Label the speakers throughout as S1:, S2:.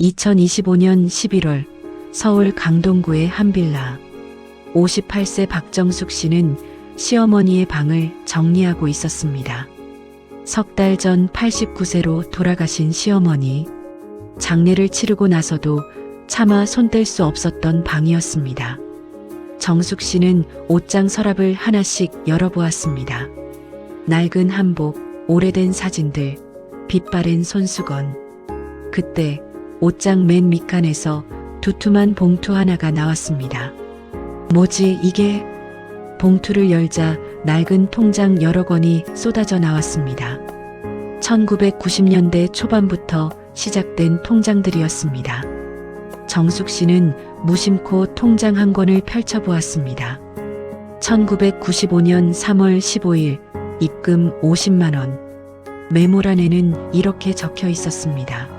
S1: 2025년 11월 서울 강동구의 한 빌라. 58세 박정숙 씨는 시어머니의 방을 정리하고 있었습니다. 석 달 전 89세로 돌아가신 시어머니. 장례를 치르고 나서도 차마 손뗄 수 없었던 방이었습니다. 정숙 씨는 옷장 서랍을 하나씩 열어보았습니다. 낡은 한복, 오래된 사진들, 빛바랜 손수건. 그때 옷장 맨 밑칸에서 두툼한 봉투 하나가 나왔습니다. 뭐지 이게? 봉투를 열자 낡은 통장 여러 권이 쏟아져 나왔습니다. 1990년대 초반부터 시작된 통장들이었습니다. 정숙 씨는 무심코 통장 한 권을 펼쳐보았습니다. 1995년 3월 15일 입금 50만원. 메모란에는 이렇게 적혀 있었습니다.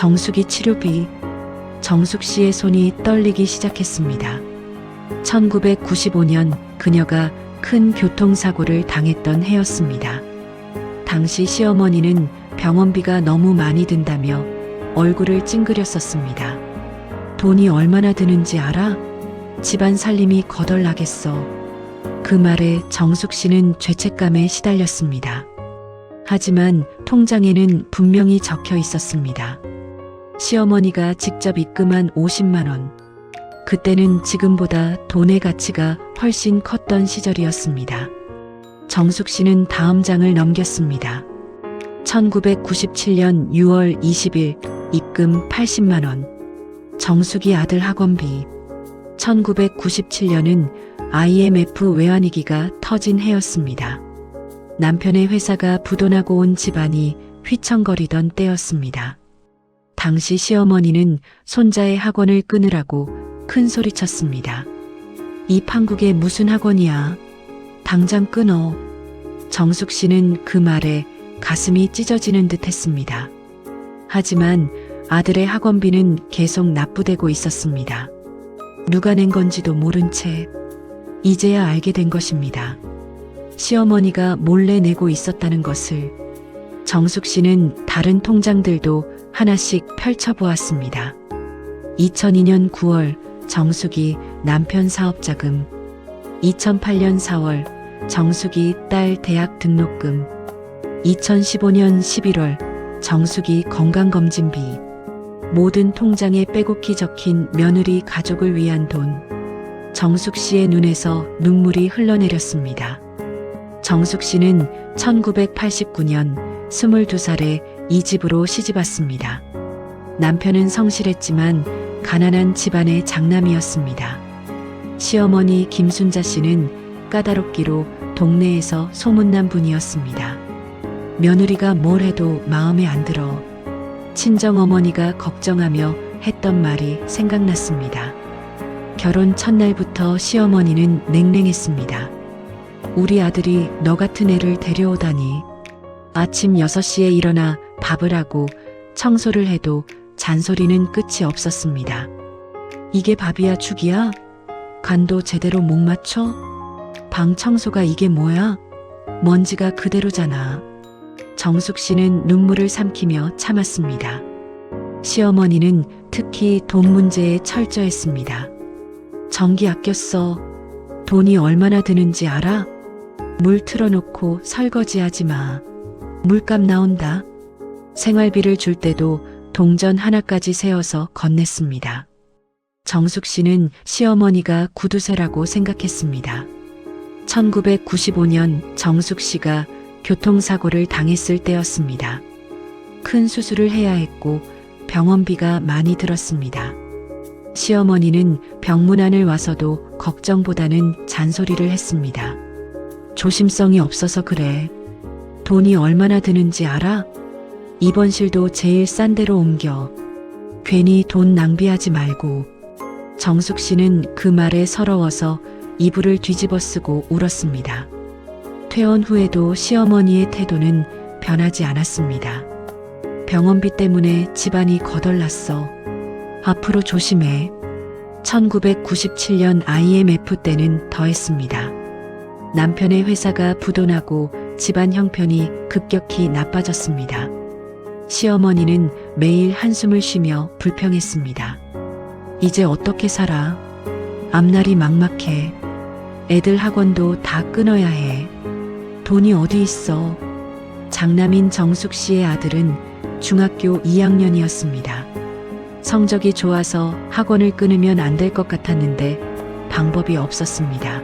S1: 정숙이 치료비. 정숙 씨의 손이 떨리기 시작했습니다. 1995년 그녀가 큰 교통사고를 당했던 해였습니다. 당시 시어머니는 병원비가 너무 많이 든다며 얼굴을 찡그렸었습니다. 돈이 얼마나 드는지 알아? 집안 살림이 거덜나겠어. 그 말에 정숙 씨는 죄책감에 시달렸습니다. 하지만 통장에는 분명히 적혀 있었습니다. 시어머니가 직접 입금한 50만원. 그때는 지금보다 돈의 가치가 훨씬 컸던 시절이었습니다. 정숙 씨는 다음 장을 넘겼습니다. 1997년 6월 20일 입금 80만원. 정숙이 아들 학원비. 1997년은 IMF 외환위기가 터진 해였습니다. 남편의 회사가 부도나고 온 집안이 휘청거리던 때였습니다. 당시 시어머니는 손자의 학원을 끊으라고 큰 소리쳤습니다. 이 판국에 무슨 학원이야? 당장 끊어. 정숙 씨는 그 말에 가슴이 찢어지는 듯 했습니다. 하지만 아들의 학원비는 계속 납부되고 있었습니다. 누가 낸 건지도 모른 채 이제야 알게 된 것입니다. 시어머니가 몰래 내고 있었다는 것을 정숙 씨는 다른 통장들도 하나씩 펼쳐보았습니다. 2002년 9월 정숙이 남편 사업자금, 2008년 4월 정숙이 딸 대학 등록금, 2015년 11월 정숙이 건강검진비, 모든 통장에 빼곡히 적힌 며느리 가족을 위한 돈. 정숙 씨의 눈에서 눈물이 흘러내렸습니다. 정숙 씨는 1989년 22살에 이 집으로 시집 왔습니다. 남편은 성실했지만 가난한 집안의 장남이었습니다. 시어머니 김순자 씨는 까다롭기로 동네에서 소문난 분이었습니다. 며느리가 뭘 해도 마음에 안 들어 친정 어머니가 걱정하며 했던 말이 생각났습니다. 결혼 첫날부터 시어머니는 냉랭했습니다. 우리 아들이 너 같은 애를 데려오다니. 아침 6시에 일어나 밥을 하고 청소를 해도 잔소리는 끝이 없었습니다. 이게 밥이야 죽이야? 간도 제대로 못 맞춰? 방 청소가 이게 뭐야? 먼지가 그대로잖아. 정숙 씨는 눈물을 삼키며 참았습니다. 시어머니는 특히 돈 문제에 철저했습니다. 전기 아꼈어. 돈이 얼마나 드는지 알아? 물 틀어놓고 설거지하지 마. 물값 나온다. 생활비를 줄 때도 동전 하나까지 세어서 건넸습니다. 정숙 씨는 시어머니가 구두쇠라고 생각했습니다. 1995년 정숙 씨가 교통사고를 당했을 때였습니다. 큰 수술을 해야 했고 병원비가 많이 들었습니다. 시어머니는 병문안을 와서도 걱정보다는 잔소리를 했습니다. 조심성이 없어서 그래. 돈이 얼마나 드는지 알아? 입원실도 제일 싼 데로 옮겨. 괜히 돈 낭비하지 말고. 정숙 씨는 그 말에 서러워서 이불을 뒤집어 쓰고 울었습니다. 퇴원 후에도 시어머니의 태도는 변하지 않았습니다. 병원비 때문에 집안이 거덜났어. 앞으로 조심해. 1997년 IMF 때는 더했습니다. 남편의 회사가 부도나고 집안 형편이 급격히 나빠졌습니다. 시어머니는 매일 한숨을 쉬며 불평했습니다. 이제 어떻게 살아? 앞날이 막막해. 애들 학원도 다 끊어야 해. 돈이 어디 있어? 장남인 정숙 씨의 아들은 중학교 2학년이었습니다. 성적이 좋아서 학원을 끊으면 안 될 것 같았는데 방법이 없었습니다.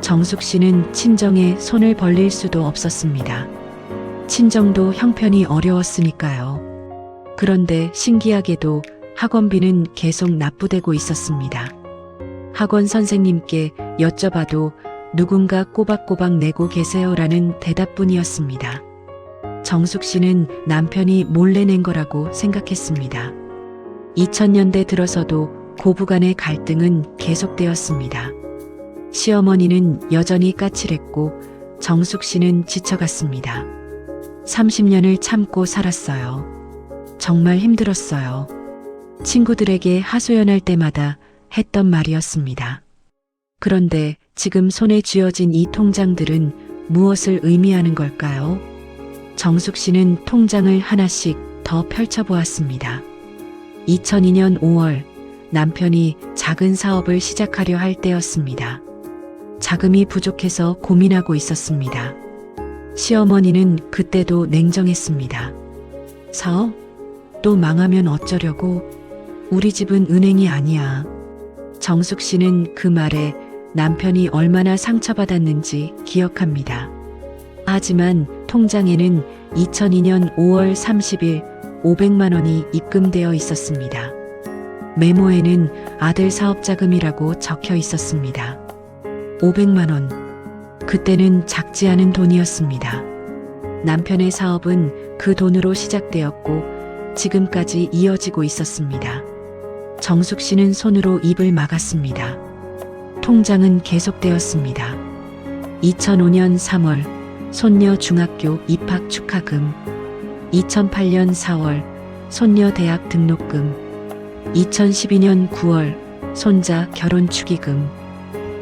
S1: 정숙 씨는 친정에 손을 벌릴 수도 없었습니다. 친정도 형편이 어려웠으니까요. 그런데 신기하게도 학원비는 계속 납부되고 있었습니다. 학원 선생님께 여쭤봐도 누군가 꼬박꼬박 내고 계세요라는 대답뿐이었습니다. 정숙 씨는 남편이 몰래 낸 거라고 생각했습니다. 2000년대 들어서도 고부간의 갈등은 계속되었습니다. 시어머니는 여전히 까칠했고 정숙 씨는 지쳐갔습니다. 30년을 참고 살았어요. 정말 힘들었어요. 친구들에게 하소연할 때마다 했던 말이었습니다. 그런데 지금 손에 쥐어진 이 통장들은 무엇을 의미하는 걸까요? 정숙 씨는 통장을 하나씩 더 펼쳐보았습니다. 2002년 5월 남편이 작은 사업을 시작하려 할 때였습니다. 자금이 부족해서 고민하고 있었습니다. 시어머니는 그때도 냉정했습니다. 사업? 또 망하면 어쩌려고? 우리 집은 은행이 아니야. 정숙 씨는 그 말에 남편이 얼마나 상처받았는지 기억합니다. 하지만 통장에는 2002년 5월 30일 500만 원이 입금되어 있었습니다. 메모에는 아들 사업 자금이라고 적혀 있었습니다. 500만 원. 그때는 작지 않은 돈이었습니다. 남편의 사업은 그 돈으로 시작되었고 지금까지 이어지고 있었습니다. 정숙 씨는 손으로 입을 막았습니다. 통장은 계속되었습니다. 2005년 3월 손녀 중학교 입학 축하금, 2008년 4월 손녀 대학 등록금, 2012년 9월 손자 결혼 축의금.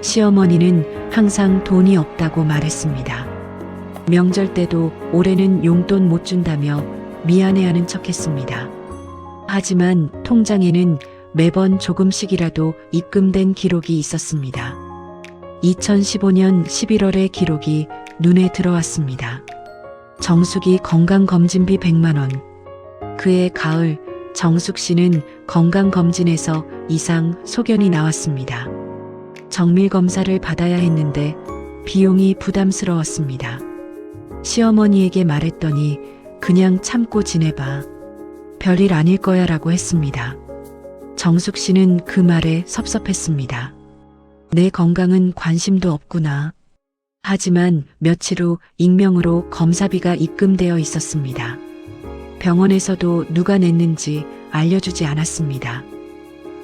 S1: 시어머니는 항상 돈이 없다고 말했습니다. 명절 때도 올해는 용돈 못 준다며 미안해하는 척 했습니다. 하지만 통장에는 매번 조금씩이라도 입금된 기록이 있었습니다. 2015년 11월의 기록이 눈에 들어왔습니다. 정숙이 건강검진비 100만원. 그해 가을 정숙 씨는 건강검진에서 이상 소견이 나왔습니다. 정밀 검사를 받아야 했는데 비용이 부담스러웠습니다. 시어머니에게 말했더니 그냥 참고 지내봐. 별일 아닐 거야 라고 했습니다. 정숙 씨는 그 말에 섭섭했습니다. 내 건강은 관심도 없구나. 하지만 며칠 후 익명으로 검사비가 입금되어 있었습니다. 병원에서도 누가 냈는지 알려주지 않았습니다.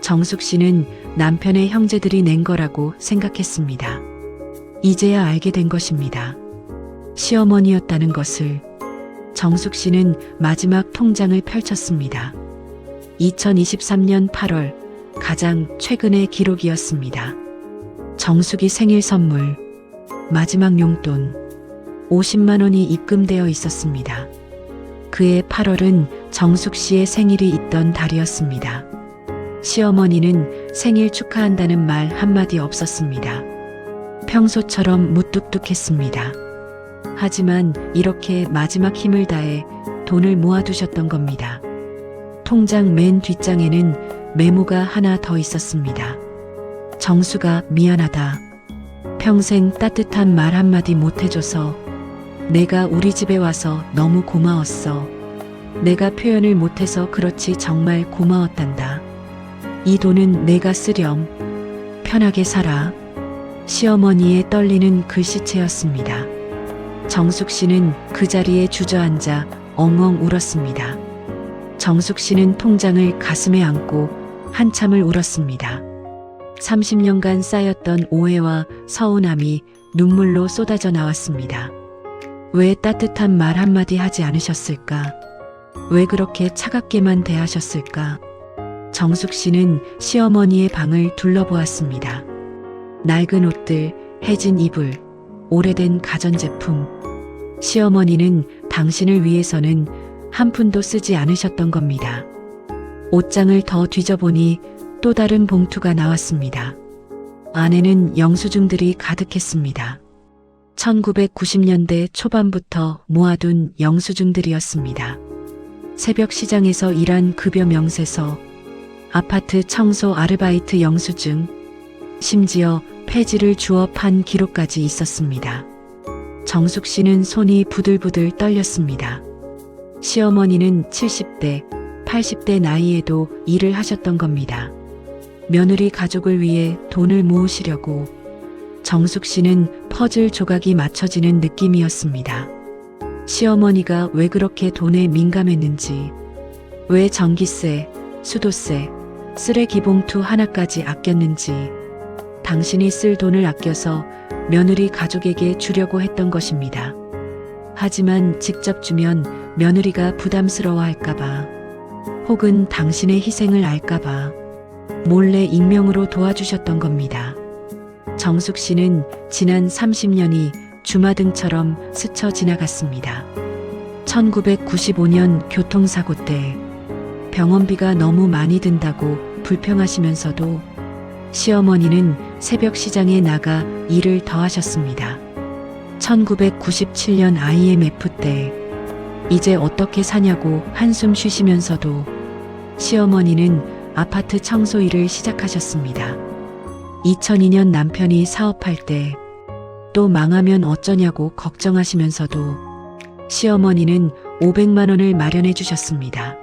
S1: 정숙 씨는 남편의 형제들이 낸 거라고 생각했습니다. 이제야 알게 된 것입니다. 시어머니였다는 것을 정숙 씨는 마지막 통장을 펼쳤습니다. 2023년 8월 가장 최근의 기록이었습니다. 정숙이 생일 선물 마지막 용돈 50만 원이 입금되어 있었습니다. 그해 8월은 정숙 씨의 생일이 있던 달이었습니다. 시어머니는 생일 축하한다는 말 한마디 없었습니다. 평소처럼 무뚝뚝했습니다. 하지만 이렇게 마지막 힘을 다해 돈을 모아두셨던 겁니다. 통장 맨 뒷장에는 메모가 하나 더 있었습니다. 정수가 미안하다. 평생 따뜻한 말 한마디 못해줘서 내가 우리 집에 와서 너무 고마웠어. 내가 표현을 못해서 그렇지 정말 고마웠단다. 이 돈은 내가 쓰렴. 편하게 살아. 시어머니의 떨리는 글씨체였습니다. 정숙 씨는 그 자리에 주저앉아 엉엉 울었습니다. 정숙 씨는 통장을 가슴에 안고 한참을 울었습니다. 30년간 쌓였던 오해와 서운함이 눈물로 쏟아져 나왔습니다. 왜 따뜻한 말 한마디 하지 않으셨을까? 왜 그렇게 차갑게만 대하셨을까? 정숙 씨는 시어머니의 방을 둘러보았습니다. 낡은 옷들, 해진 이불, 오래된 가전제품. 시어머니는 당신을 위해서는 한 푼도 쓰지 않으셨던 겁니다. 옷장을 더 뒤져보니 또 다른 봉투가 나왔습니다. 안에는 영수증들이 가득했습니다. 1990년대 초반부터 모아둔 영수증들이었습니다. 새벽 시장에서 일한 급여 명세서, 아파트 청소 아르바이트 영수증, 심지어 폐지를 판 기록까지 있었습니다. 정숙 씨는 손이 부들부들 떨렸습니다. 시어머니는 70대, 80대 나이에도 일을 하셨던 겁니다. 며느리 가족을 위해 돈을 모으시려고 정숙 씨는 퍼즐 조각이 맞춰지는 느낌이었습니다. 시어머니가 왜 그렇게 돈에 민감했는지, 왜 전기세, 수도세, 쓰레기 봉투 하나까지 아꼈는지, 당신이 쓸 돈을 아껴서 며느리 가족에게 주려고 했던 것입니다. 하지만 직접 주면 며느리가 부담스러워 할까봐, 혹은 당신의 희생을 알까봐, 몰래 익명으로 도와주셨던 겁니다. 정숙 씨는 지난 30년이 주마등처럼 스쳐 지나갔습니다. 1995년 교통사고 때 병원비가 너무 많이 든다고 불평하시면서도 시어머니는 새벽 시장에 나가 일을 더 하셨습니다. 1997년 IMF 때 이제 어떻게 사냐고 한숨 쉬시면서도 시어머니는 아파트 청소 일을 시작하셨습니다. 2002년 남편이 사업할 때 또 망하면 어쩌냐고 걱정하시면서도 시어머니는 500만 원을 마련해 주셨습니다.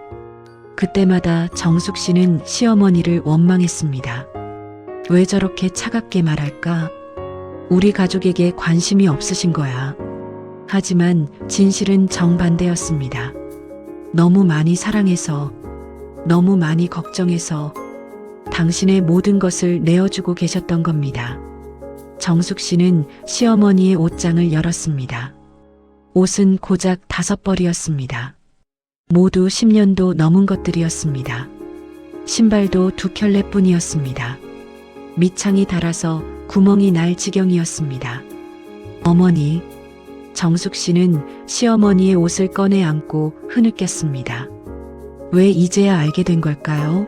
S1: 그때마다 정숙 씨는 시어머니를 원망했습니다. 왜 저렇게 차갑게 말할까? 우리 가족에게 관심이 없으신 거야. 하지만 진실은 정반대였습니다. 너무 많이 사랑해서, 너무 많이 걱정해서 당신의 모든 것을 내어주고 계셨던 겁니다. 정숙 씨는 시어머니의 옷장을 열었습니다. 옷은 고작 다섯 벌이었습니다. 모두 10년도 넘은 것들이었습니다. 신발도 두 켤레 뿐이었습니다. 밑창이 닳아서 구멍이 날 지경이었습니다. 어머니, 정숙 씨는 시어머니의 옷을 꺼내 안고 흐느꼈습니다. 왜 이제야 알게 된 걸까요?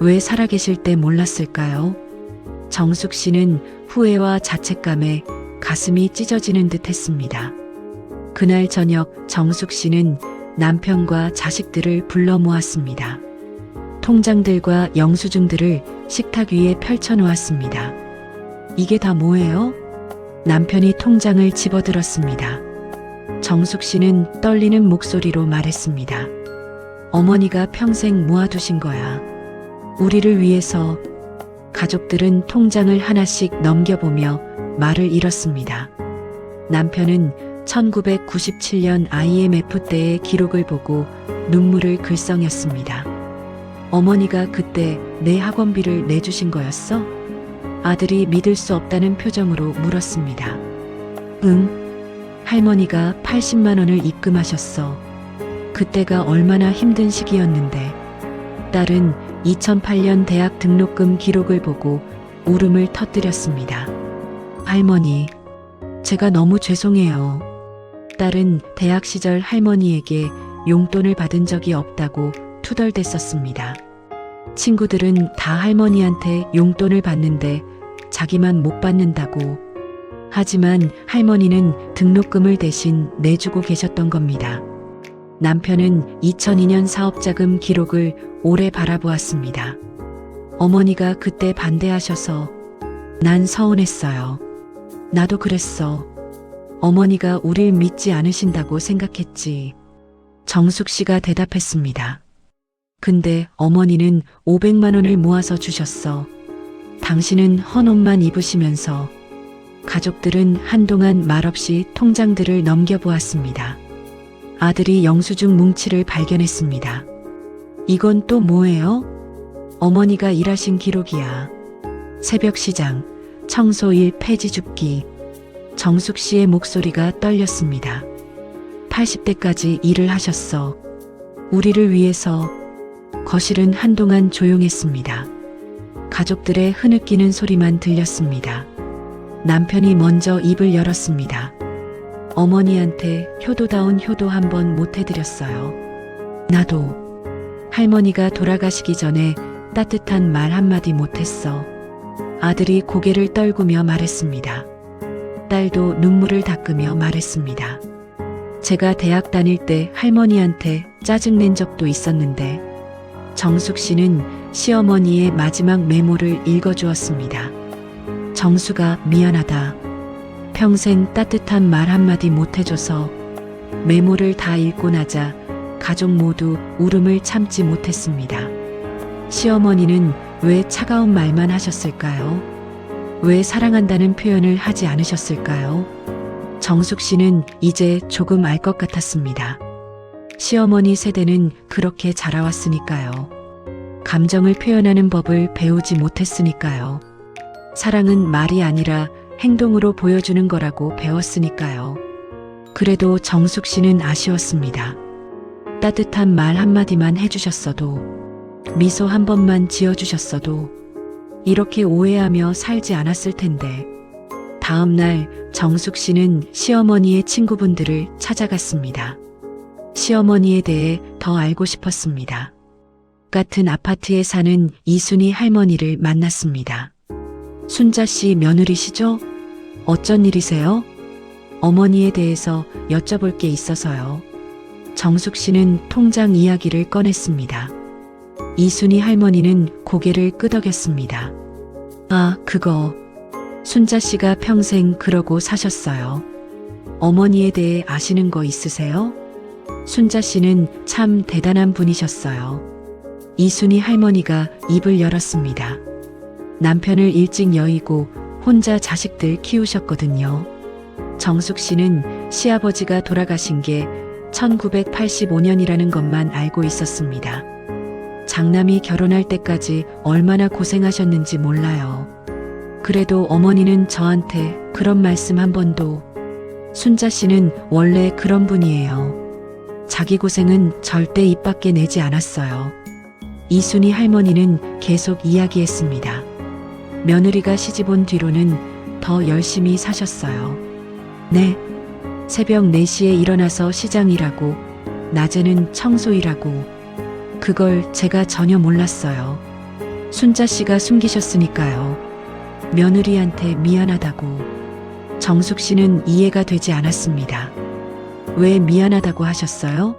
S1: 왜 살아계실 때 몰랐을까요? 정숙 씨는 후회와 자책감에 가슴이 찢어지는 듯 했습니다. 그날 저녁 정숙 씨는 남편과 자식들을 불러 모았습니다. 통장들과 영수증들을 식탁 위에 펼쳐 놓았습니다. 이게 다 뭐예요? 남편이 통장을 집어들었습니다. 정숙 씨는 떨리는 목소리로 말했습니다. 어머니가 평생 모아두신 거야. 우리를 위해서 가족들은 통장을 하나씩 넘겨보며 말을 잃었습니다. 남편은 1997년 IMF 때의 기록을 보고 눈물을 글썽였습니다. 어머니가 그때 내 학원비를 내주신 거였어? 아들이 믿을 수 없다는 표정으로 물었습니다. 응. 할머니가 80만 원을 입금하셨어. 그때가 얼마나 힘든 시기였는데. 딸은 2008년 대학 등록금 기록을 보고 울음을 터뜨렸습니다. 할머니, 제가 너무 죄송해요. 딸은 대학 시절 할머니에게 용돈을 받은 적이 없다고 투덜댔었습니다. 친구들은 다 할머니한테 용돈을 받는데 자기만 못 받는다고. 하지만 할머니는 등록금을 대신 내주고 계셨던 겁니다. 남편은 2002년 사업자금 기록을 오래 바라보았습니다. 어머니가 그때 반대하셔서 난 서운했어요. 나도 그랬어. 어머니가 우릴 믿지 않으신다고 생각했지. 정숙 씨가 대답했습니다. 근데 어머니는 500만 원을 모아서 주셨어. 당신은 헌 옷만 입으시면서 가족들은 한동안 말없이 통장들을 넘겨보았습니다. 아들이 영수증 뭉치를 발견했습니다. 이건 또 뭐예요? 어머니가 일하신 기록이야. 새벽 시장, 청소 일 폐지 줍기. 정숙 씨의 목소리가 떨렸습니다. 80대까지 일을 하셨어. 우리를 위해서 거실은 한동안 조용했습니다. 가족들의 흐느끼는 소리만 들렸습니다. 남편이 먼저 입을 열었습니다. 어머니한테 효도다운 효도 한번 못 해드렸어요. 나도. 할머니가 돌아가시기 전에 따뜻한 말 한마디 못했어. 아들이 고개를 떨구며 말했습니다. 딸도 눈물을 닦으며 말했습니다. 제가 대학 다닐 때 할머니한테 짜증낸 적도 있었는데 정숙 씨는 시어머니의 마지막 메모를 읽어주었습니다. 정수가 미안하다. 평생 따뜻한 말 한마디 못해줘서 메모를 다 읽고 나자 가족 모두 울음을 참지 못했습니다. 시어머니는 왜 차가운 말만 하셨을까요? 왜 사랑한다는 표현을 하지 않으셨을까요? 정숙 씨는 이제 조금 알 것 같았습니다. 시어머니 세대는 그렇게 자라왔으니까요. 감정을 표현하는 법을 배우지 못했으니까요. 사랑은 말이 아니라 행동으로 보여주는 거라고 배웠으니까요. 그래도 정숙 씨는 아쉬웠습니다. 따뜻한 말 한마디만 해주셨어도, 미소 한 번만 지어주셨어도, 이렇게 오해하며 살지 않았을 텐데, 다음 날 정숙 씨는 시어머니의 친구분들을 찾아갔습니다. 시어머니에 대해 더 알고 싶었습니다. 같은 아파트에 사는 이순희 할머니를 만났습니다. 순자 씨 며느리시죠? 어쩐 일이세요? 어머니에 대해서 여쭤볼 게 있어서요. 정숙 씨는 통장 이야기를 꺼냈습니다. 이순희 할머니는 고개를 끄덕였습니다. 아, 그거. 순자 씨가 평생 그러고 사셨어요. 어머니에 대해 아시는 거 있으세요? 순자 씨는 참 대단한 분이셨어요. 이순희 할머니가 입을 열었습니다. 남편을 일찍 여의고 혼자 자식들 키우셨거든요. 정숙 씨는 시아버지가 돌아가신 게 1985년이라는 것만 알고 있었습니다. 장남이 결혼할 때까지 얼마나 고생하셨는지 몰라요. 그래도 어머니는 저한테 그런 말씀 한 번도 순자 씨는 원래 그런 분이에요. 자기 고생은 절대 입 밖에 내지 않았어요. 이순희 할머니는 계속 이야기했습니다. 며느리가 시집 온 뒤로는 더 열심히 사셨어요. 네. 새벽 4시에 일어나서 시장 일하고, 낮에는 청소 일하고, 그걸 제가 전혀 몰랐어요. 순자 씨가 숨기셨으니까요. 며느리한테 미안하다고. 정숙 씨는 이해가 되지 않았습니다. 왜 미안하다고 하셨어요?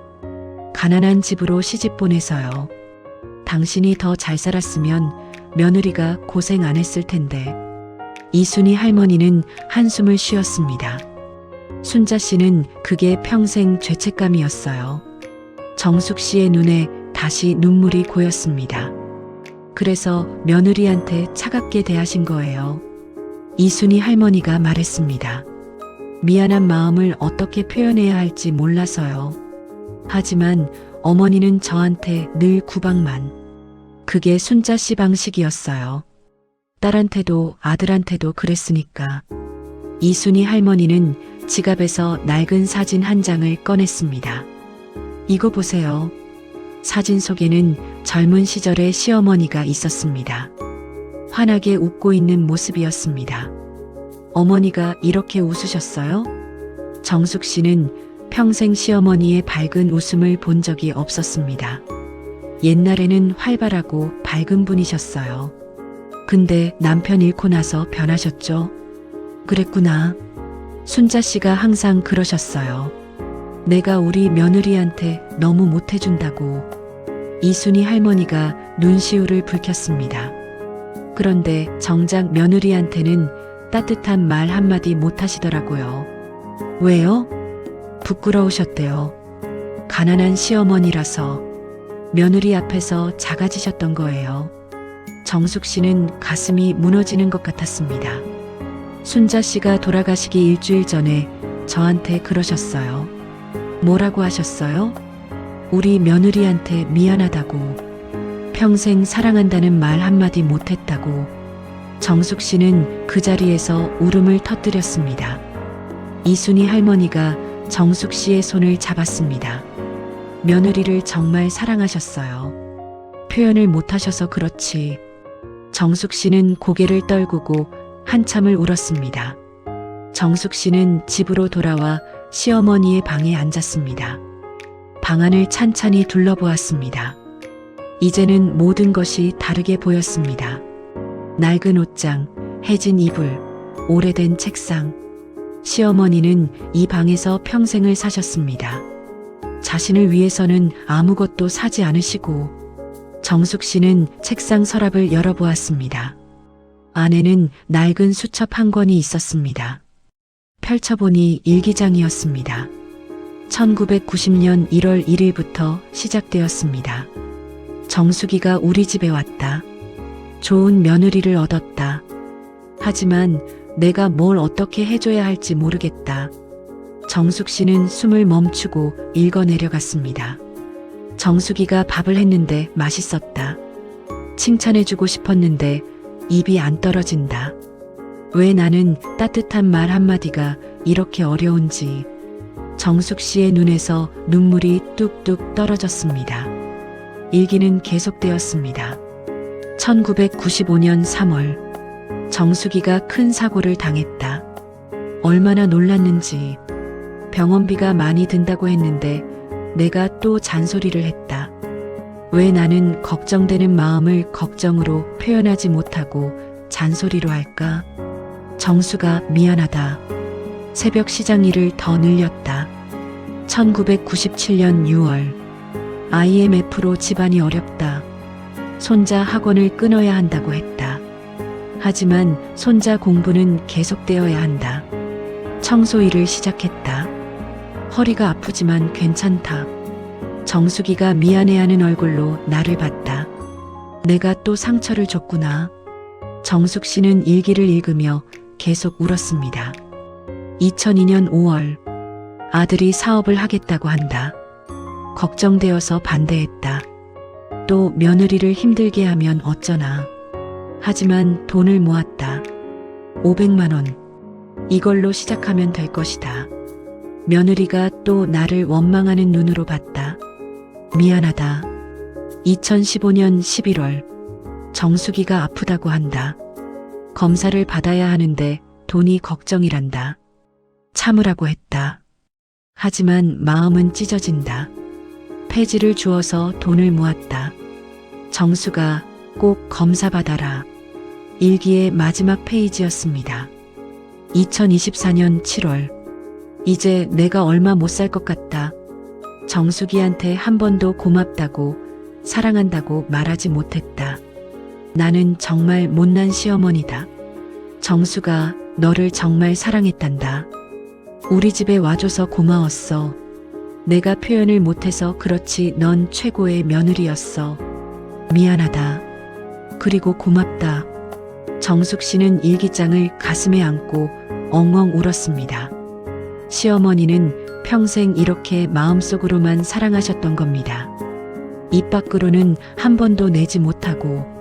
S1: 가난한 집으로 시집 보내서요. 당신이 더 잘 살았으면 며느리가 고생 안 했을 텐데. 이순희 할머니는 한숨을 쉬었습니다. 순자 씨는 그게 평생 죄책감이었어요. 정숙 씨의 눈에 다시 눈물이 고였습니다. 그래서 며느리한테 차갑게 대하신 거예요. 이순희 할머니가 말했습니다. 미안한 마음을 어떻게 표현해야 할지 몰라서요. 하지만 어머니는 저한테 늘 구박만. 그게 순자 씨 방식이었어요. 딸한테도 아들한테도 그랬으니까. 이순희 할머니는 지갑에서 낡은 사진 한 장을 꺼냈습니다. 이거 보세요. 사진 속에는 젊은 시절의 시어머니가 있었습니다. 환하게 웃고 있는 모습이었습니다. 어머니가 이렇게 웃으셨어요? 정숙 씨는 평생 시어머니의 밝은 웃음을 본 적이 없었습니다. 옛날에는 활발하고 밝은 분이셨어요. 근데 남편 잃고 나서 변하셨죠? 그랬구나. 순자 씨가 항상 그러셨어요. 내가 우리 며느리한테 너무 못해준다고. 이순희 할머니가 눈시울을 붉혔습니다. 그런데 정작 며느리한테는 따뜻한 말 한마디 못하시더라고요. 왜요? 부끄러우셨대요. 가난한 시어머니라서 며느리 앞에서 작아지셨던 거예요. 정숙 씨는 가슴이 무너지는 것 같았습니다. 순자 씨가 돌아가시기 일주일 전에 저한테 그러셨어요. 뭐라고 하셨어요? 우리 며느리한테 미안하다고. 평생 사랑한다는 말 한마디 못했다고. 정숙 씨는 그 자리에서 울음을 터뜨렸습니다. 이순희 할머니가 정숙 씨의 손을 잡았습니다. 며느리를 정말 사랑하셨어요. 표현을 못하셔서 그렇지. 정숙 씨는 고개를 떨구고 한참을 울었습니다. 정숙 씨는 집으로 돌아와 시어머니의 방에 앉았습니다. 방안을 찬찬히 둘러보았습니다. 이제는 모든 것이 다르게 보였습니다. 낡은 옷장, 해진 이불, 오래된 책상. 시어머니는 이 방에서 평생을 사셨습니다. 자신을 위해서는 아무것도 사지 않으시고 정숙 씨는 책상 서랍을 열어보았습니다. 안에는 낡은 수첩 한 권이 있었습니다. 펼쳐보니 일기장이었습니다. 1990년 1월 1일부터 시작되었습니다. 정수기가 우리 집에 왔다. 좋은 며느리를 얻었다. 하지만 내가 뭘 어떻게 해줘야 할지 모르겠다. 정숙 씨는 숨을 멈추고 읽어 내려갔습니다. 정수기가 밥을 했는데 맛있었다. 칭찬해주고 싶었는데 입이 안 떨어진다. 왜 나는 따뜻한 말 한마디가 이렇게 어려운지 정숙 씨의 눈에서 눈물이 뚝뚝 떨어졌습니다. 일기는 계속되었습니다. 1995년 3월 정수기가 큰 사고를 당했다. 얼마나 놀랐는지 병원비가 많이 든다고 했는데 내가 또 잔소리를 했다. 왜 나는 걱정되는 마음을 걱정으로 표현하지 못하고 잔소리로 할까? 정수가 미안하다. 새벽 시장 일을 더 늘렸다. 1997년 6월 IMF로 집안이 어렵다. 손자 학원을 끊어야 한다고 했다. 하지만 손자 공부는 계속되어야 한다. 청소 일을 시작했다. 허리가 아프지만 괜찮다. 정수기가 미안해하는 얼굴로 나를 봤다. 내가 또 상처를 줬구나. 정숙 씨는 일기를 읽으며 계속 울었습니다. 2002년 5월 아들이 사업을 하겠다고 한다. 걱정되어서 반대했다. 또 며느리를 힘들게 하면 어쩌나. 하지만 돈을 모았다. 500만 원. 이걸로 시작하면 될 것이다. 며느리가 또 나를 원망하는 눈으로 봤다. 미안하다. 2015년 11월 정수기가 아프다고 한다. 검사를 받아야 하는데 돈이 걱정이란다. 참으라고 했다. 하지만 마음은 찢어진다. 폐지를 주어서 돈을 모았다. 정수가 꼭 검사 받아라. 일기의 마지막 페이지였습니다. 2024년 7월. 이제 내가 얼마 못 살 것 같다. 정수기한테 한 번도 고맙다고, 사랑한다고 말하지 못했다. 나는 정말 못난 시어머니다. 정수가 너를 정말 사랑했단다. 우리 집에 와줘서 고마웠어. 내가 표현을 못해서 그렇지 넌 최고의 며느리였어. 미안하다. 그리고 고맙다. 정숙 씨는 일기장을 가슴에 안고 엉엉 울었습니다. 시어머니는 평생 이렇게 마음속으로만 사랑하셨던 겁니다. 입 밖으로는 한 번도 내지 못하고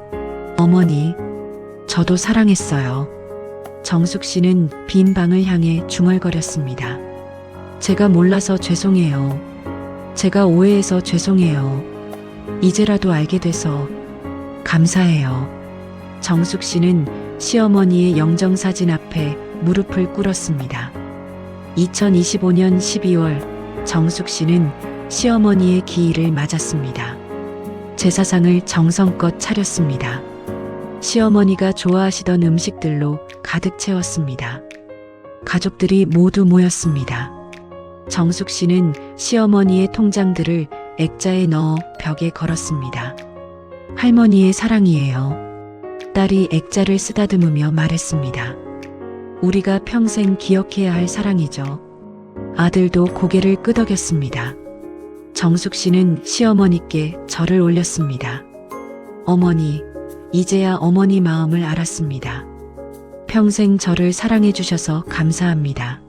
S1: 어머니, 저도 사랑했어요. 정숙 씨는 빈 방을 향해 중얼거렸습니다. 제가 몰라서 죄송해요. 제가 오해해서 죄송해요. 이제라도 알게 돼서 감사해요. 정숙 씨는 시어머니의 영정 사진 앞에 무릎을 꿇었습니다. 2025년 12월 정숙 씨는 시어머니의 기일을 맞았습니다. 제사상을 정성껏 차렸습니다. 시어머니가 좋아하시던 음식들로 가득 채웠습니다. 가족들이 모두 모였습니다. 정숙 씨는 시어머니의 통장들을 액자에 넣어 벽에 걸었습니다. 할머니의 사랑이에요. 딸이 액자를 쓰다듬으며 말했습니다. 우리가 평생 기억해야 할 사랑이죠. 아들도 고개를 끄덕였습니다. 정숙 씨는 시어머니께 절을 올렸습니다. 어머니, 이제야 어머니 마음을 알았습니다. 평생 저를 사랑해 주셔서 감사합니다.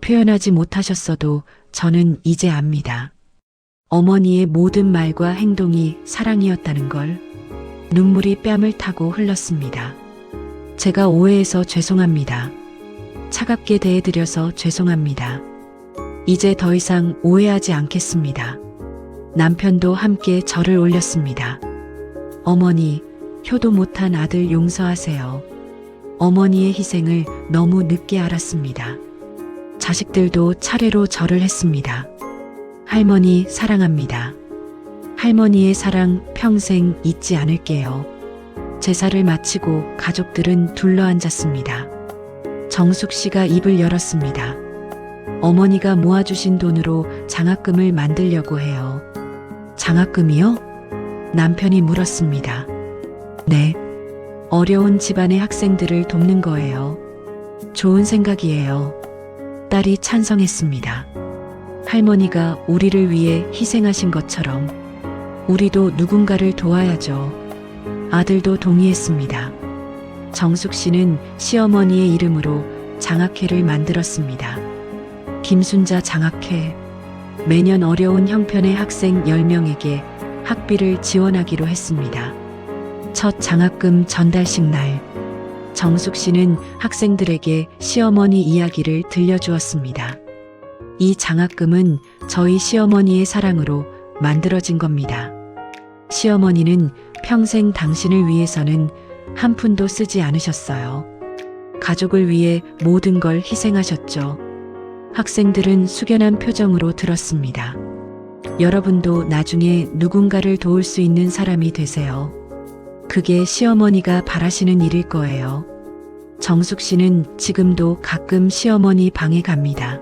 S1: 표현하지 못하셨어도 저는 이제 압니다. 어머니의 모든 말과 행동이 사랑이었다는 걸 눈물이 뺨을 타고 흘렀습니다. 제가 오해해서 죄송합니다. 차갑게 대해드려서 죄송합니다. 이제 더 이상 오해하지 않겠습니다. 남편도 함께 절을 올렸습니다. 어머니, 효도 못한 아들 용서하세요. 어머니의 희생을 너무 늦게 알았습니다. 자식들도 차례로 절을 했습니다. 할머니 사랑합니다. 할머니의 사랑 평생 잊지 않을게요. 제사를 마치고 가족들은 둘러 앉았습니다. 정숙 씨가 입을 열었습니다. 어머니가 모아주신 돈으로 장학금을 만들려고 해요. 장학금이요? 남편이 물었습니다. 네. 어려운 집안의 학생들을 돕는 거예요. 좋은 생각이에요. 딸이 찬성했습니다. 할머니가 우리를 위해 희생하신 것처럼 우리도 누군가를 도와야죠. 아들도 동의했습니다. 정숙 씨는 시어머니의 이름으로 장학회를 만들었습니다. 김순자 장학회. 매년 어려운 형편의 학생 10명에게 학비를 지원하기로 했습니다. 첫 장학금 전달식 날, 정숙 씨는 학생들에게 시어머니 이야기를 들려주었습니다. 이 장학금은 저희 시어머니의 사랑으로 만들어진 겁니다. 시어머니는 평생 당신을 위해서는 한 푼도 쓰지 않으셨어요. 가족을 위해 모든 걸 희생하셨죠. 학생들은 숙연한 표정으로 들었습니다. 여러분도 나중에 누군가를 도울 수 있는 사람이 되세요. 그게 시어머니가 바라시는 일일 거예요. 정숙 씨는 지금도 가끔 시어머니 방에 갑니다.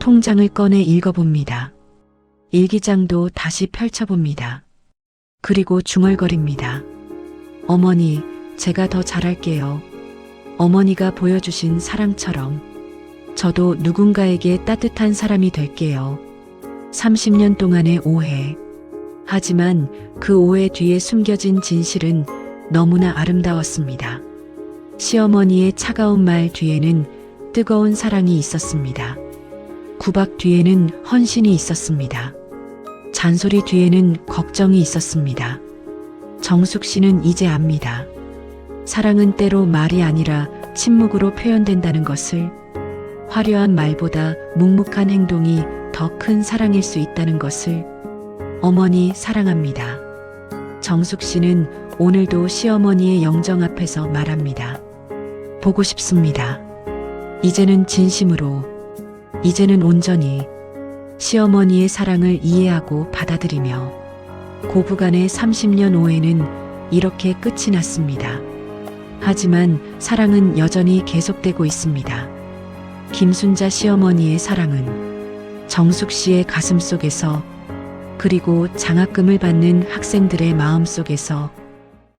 S1: 통장을 꺼내 읽어봅니다. 일기장도 다시 펼쳐봅니다. 그리고 중얼거립니다. 어머니, 제가 더 잘할게요. 어머니가 보여주신 사랑처럼 저도 누군가에게 따뜻한 사람이 될게요. 30년 동안의 오해. 하지만 그 오해 뒤에 숨겨진 진실은 너무나 아름다웠습니다. 시어머니의 차가운 말 뒤에는 뜨거운 사랑이 있었습니다. 구박 뒤에는 헌신이 있었습니다. 잔소리 뒤에는 걱정이 있었습니다. 정숙 씨는 이제 압니다. 사랑은 때로 말이 아니라 침묵으로 표현된다는 것을 화려한 말보다 묵묵한 행동이 더 큰 사랑일 수 있다는 것을 어머니 사랑합니다. 정숙 씨는 오늘도 시어머니의 영정 앞에서 말합니다. 보고 싶습니다. 이제는 진심으로, 이제는 온전히 시어머니의 사랑을 이해하고 받아들이며 고부간의 30년 오해는 이렇게 끝이 났습니다. 하지만 사랑은 여전히 계속되고 있습니다. 김순자 시어머니의 사랑은 정숙 씨의 가슴 속에서 그리고 장학금을 받는 학생들의 마음 속에서